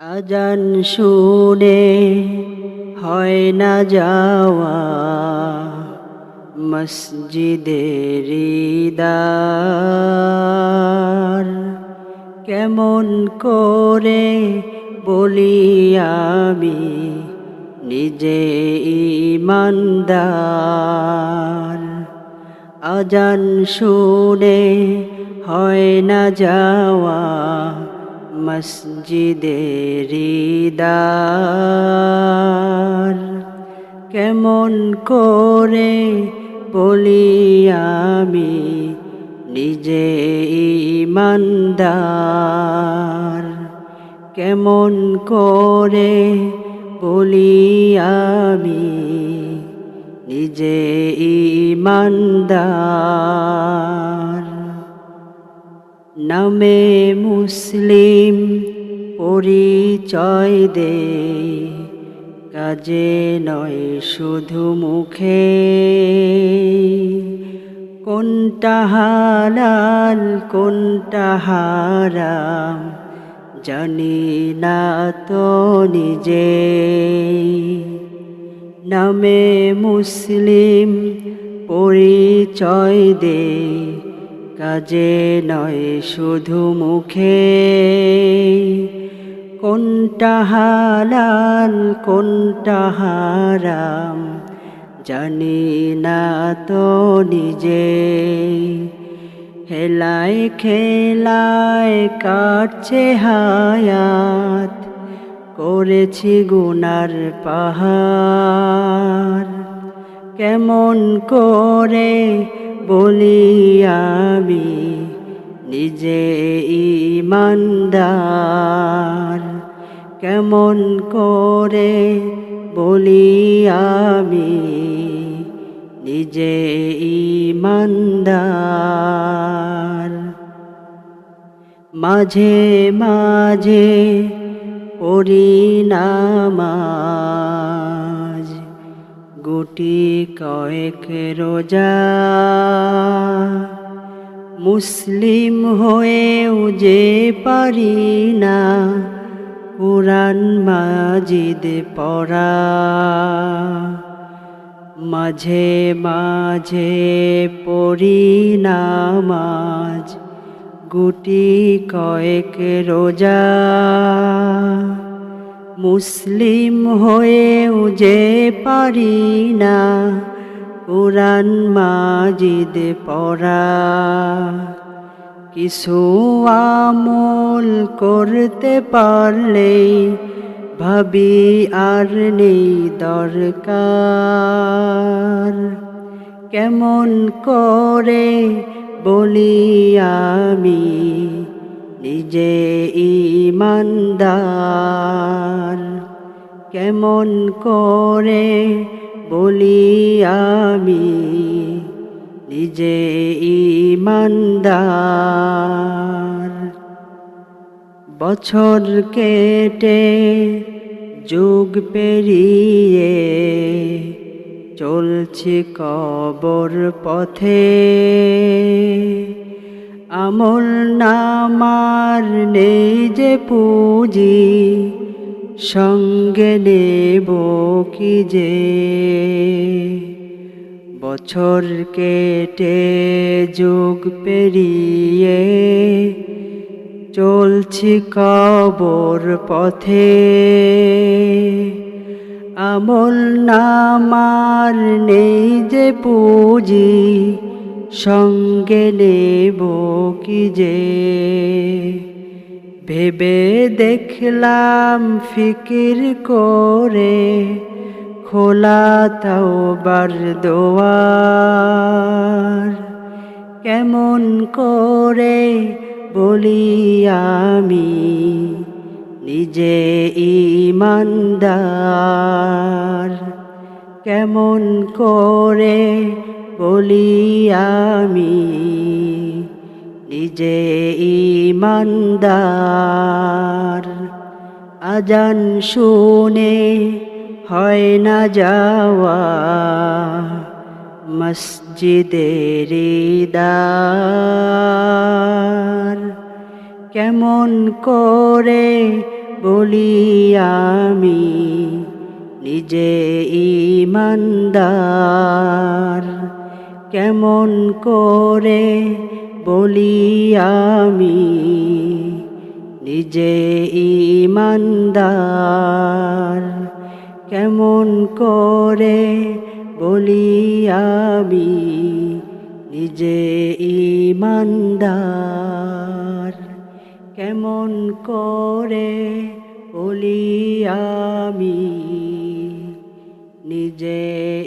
আজান শুনে হয় না যাওয়া, মসজিদের দ্বার কেমন করে বলি আমি নিজে ইমানদার। আজান শুনে হয় না যাওয়া মসজিদের দ্বার কেমন করে বলি আমি নিজে ইমানদার। কেমন করে বলি আমি নিজে ইমানদার। নামে মুসলিম পরিচয় দে। কাজে নয় শুধু মুখে। কোনটা হালাল, কোনটা হারাম, জানি না তো নিজে। নামে মুসলিম পরিচয় দে। কাজে নয় শুধু মুখে। কোনটা হালাল, কোনটা হারাম, জানি না তো নিজে। হেলায় খেলায় কাটছে হায়াত, করেছি গুনার পাহাড়। কেমন করে বলি আমি নিজে ইমানদার। কেমন করে বলি আমি নিজে ইমানদার। মাঝে মাঝে পরিণামাজ গুটি কয়েক রোজা। মুসলিম হয়েও যে পারি না, কোরআন মাজিদ পড়া। মাঝে মাঝে পরিণামাজ গুটি কয়েক রোজা। মুসলিম হয়েও যে পারি না, কোরআন মাজিদ পড়া। কিছু আমল করতে পারলেই ভাবি আর নেই দরকার। কেমন করে বলি আমি নিজে ইমানদার কেমন করে বলি আমি? নিজে ইমানদার বছর কেটে যুগ পেরিয়ে চলছি কবর পথে। আমল নামার নেই যে পুঁজি, সঙ্গে নেব কি যে? বছর কেটে যুগ পেরিয়ে চলছি কবর পথে। আমল নামার নেই যে পুঁজি সঙ্গে নেব কি যে? ভেবে দেখলাম ফিকির করে, খোলা তাও বার দোয়ার। কেমন করে বলি আমি, নিজে ইমানদার। কেমন করে বলি আমি, নিজে ইমানদার। আজান শুনে হয় না যাওয়া মসজিদের দার কেমন করে বলি আমি, নিজে ইমানদার। কেমন করে বলি আমি? নিজে ইমানদার, কেমন করে বলি আমি? নিজে ইমানদার, কেমন করে বলি আমি? নিজে